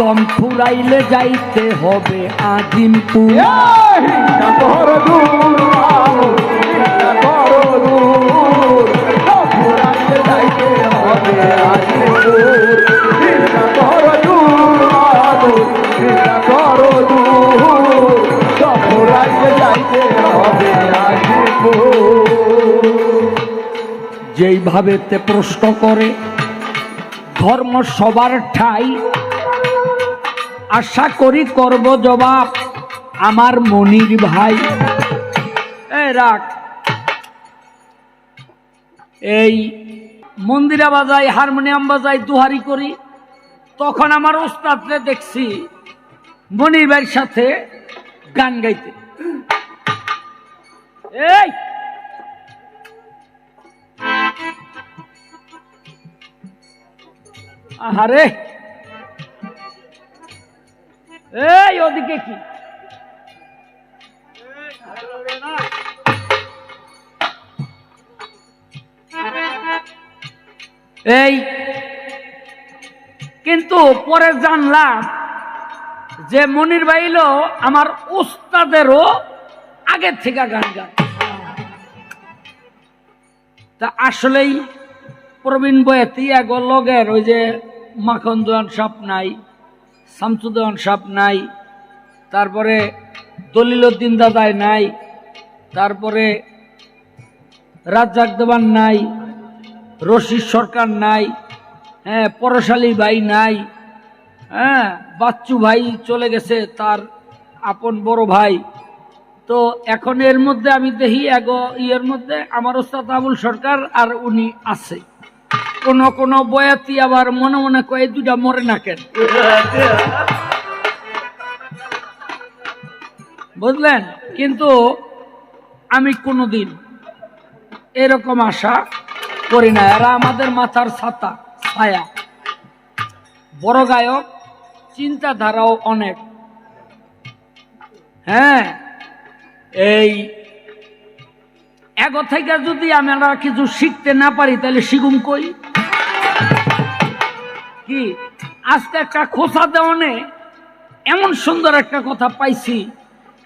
দম ফুরাইলে যাইতে হবে আজিমপুর হবে যেইভাবে তে প্রশ্ন করে ধর্ম সবার ঠাই। আশা করি করব জবাব আমার মনির ভাই। রাখ। এই মন্দিরা বাজাই হারমোনিয়াম বাজাই দুহারি করি। তখন আমার ওস্তাদরে দেখছি মনির ভাইয়ের সাথে গান গাইতে। এই! আহারে! ওদিকে কি? এই, কিন্তু পরে জানলাম যে মনির ভাইলো আমার উস্তাদেরও আগের থেকে গান গান তা আসলেই প্রবীণ বয়াতি এক লগের ওই যে মাখন দেওয়ান সাপ নাই, শামসুদ্দোয়ান সাপ নাই তারপরে দলিলুদ্দিন দাদাই নাই, তারপরে রাজ্জাক দেওয়ান নাই, রশিদ সরকার নাই হ্যাঁ পরশালী ভাই নাই হ্যাঁ বাচ্চু ভাই চলে গেছে তার আপন বড় ভাই। তো এখন এর মধ্যে আমি দেখি এক ইয়ের মধ্যে আমার ওস্তাদ আবুল সরকার আর উনি আছে। কোন কোন বয়াতি আবার মনে মনে কয়ে দুটা মরে না কেন? বুঝলেন? কিন্তু আমি কোনোদিন এরকম আশা করি না। এরা আমাদের মাথার ছাতা, ছায়া। বড় গায়ক, চিন্তাধারাও অনেক। হ্যাঁ এই এগো থেকে যদি আমরা কিছু শিখতে না পারি, তাহলে শিগুম কই? কি? আজকে একটা খোসা দেওয়ানে এমন সুন্দর একটা কথা পাইছি।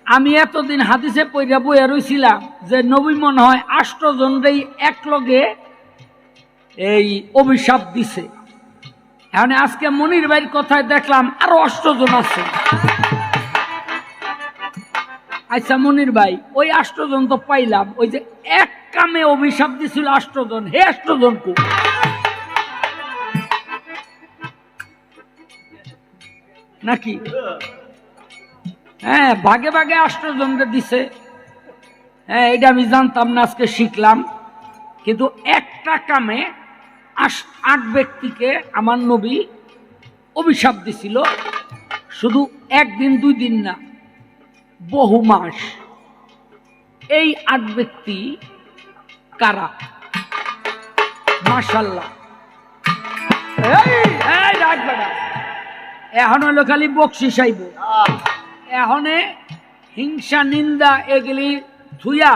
আমি এতদিন হাদিসে পইরা বইয়া রইছিলাম যে নবী মনে হয় আষ্টজনরেই এক লগে এই অভিশাপ দিছে। এখন আজকে মনির ভাইয়ের কথায় দেখলাম আরও অষ্টজন আছে। আচ্ছা মনির ভাই, ওই আষ্টজন তো পাইলাম, ওই যে এক কামে অভিশাপ দিছিল আষ্টজন, হে আষ্টজন কো নাকি? হ্যাঁ ভাগে ভাগে আষ্টজনকে দিছে। হ্যাঁ এটা আমি জানতাম না, আজকে শিখলাম। কিন্তু একটা কামে আট ব্যক্তিকে আমার নবী অভিশাপ দিছিল। শুধু একদিন, দুই দিন না, বহু মাস। এই আট ব্যক্তি কারা? বেটা। এখন হলো খালি বকশিস আইব। এখনে হিংসা, নিন্দা এগুলি থুইয়া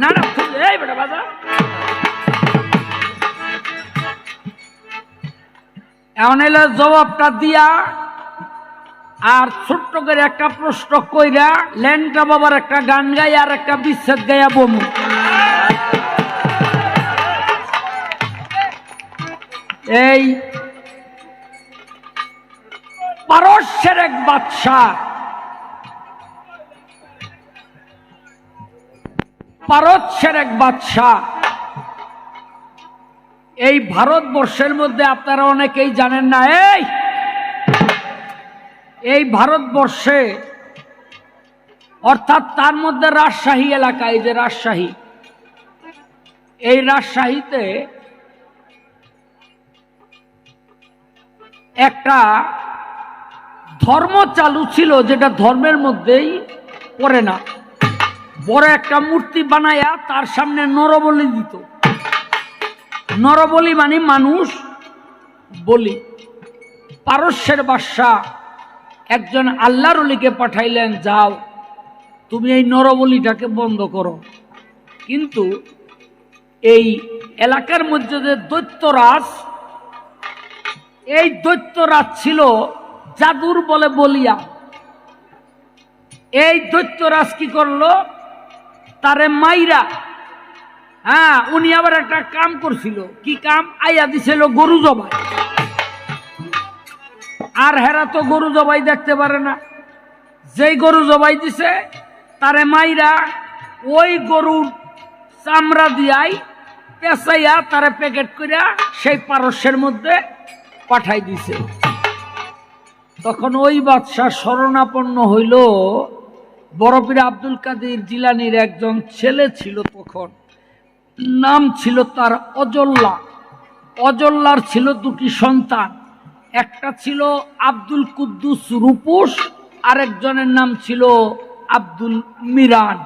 না না এই বেটা বাজা। এখন এলো জবাবটা দিয়া আর ছোট্ট করে একটা প্রশ্ন কইরা ল্যাংটা বাবার একটা গান গাই আর একটা বিচ্ছেদ গাইয়া বমু। এই পারস্যের এক বাদশাহ পারস্যের এক বাদশাহ। এই ভারতবর্ষের মধ্যে আপনারা অনেকেই জানেন না, এই! এই ভারতবর্ষে, অর্থাৎ তার মধ্যে রাজশাহী এলাকা, এই যে রাজশাহী। এই রাজশাহীতে একটা ধর্ম চালু ছিল যেটা ধর্মের মধ্যেই পড়ে না। বড় একটা মূর্তি বানায়া তার সামনে নরবলি দিত। নরবলি মানে মানুষ বলি। পারস্যের বাদশাহ একজন আল্লাহর অলিকে পাঠাইলেন, যাও, তুমি এই নরবলিটাকে বন্ধ করো। কিন্তু এই এলাকার মধ্যে যে দৈত্যরাজ, এই দৈত্যরাজ ছিল জাদুর বলে বলিয়া। এই দৈত্যরাজ কি করল? তারে মাইরা। হ্যাঁ উনি আবার একটা কাম করছিল। কি কাম? আইয়া দিছিল গরু জবাই। আর হেরা তো গরু জবাই দেখতে পারে না। যেই গরু জবাই দিছে, তারে মাইরা ওই গরুর চামড়া দিয়াই পেঁচাইয়া তারে প্যাকেট করিয়া সেই পারস্যের মধ্যে পাঠাই দিছে। তখন ওই বাদশাহ শরণাপন্ন হইল বরফির আব্দুল কাদির জিলানির একজন ছেলে ছিল তখন। নাম ছিল তার অজল্লা। অজল্লার ছিল দুটি সন্তান। একটা ছিল আব্দুল কুদ্দুস রূপুস আরেকজনের নাম ছিল আব্দুল মিরান।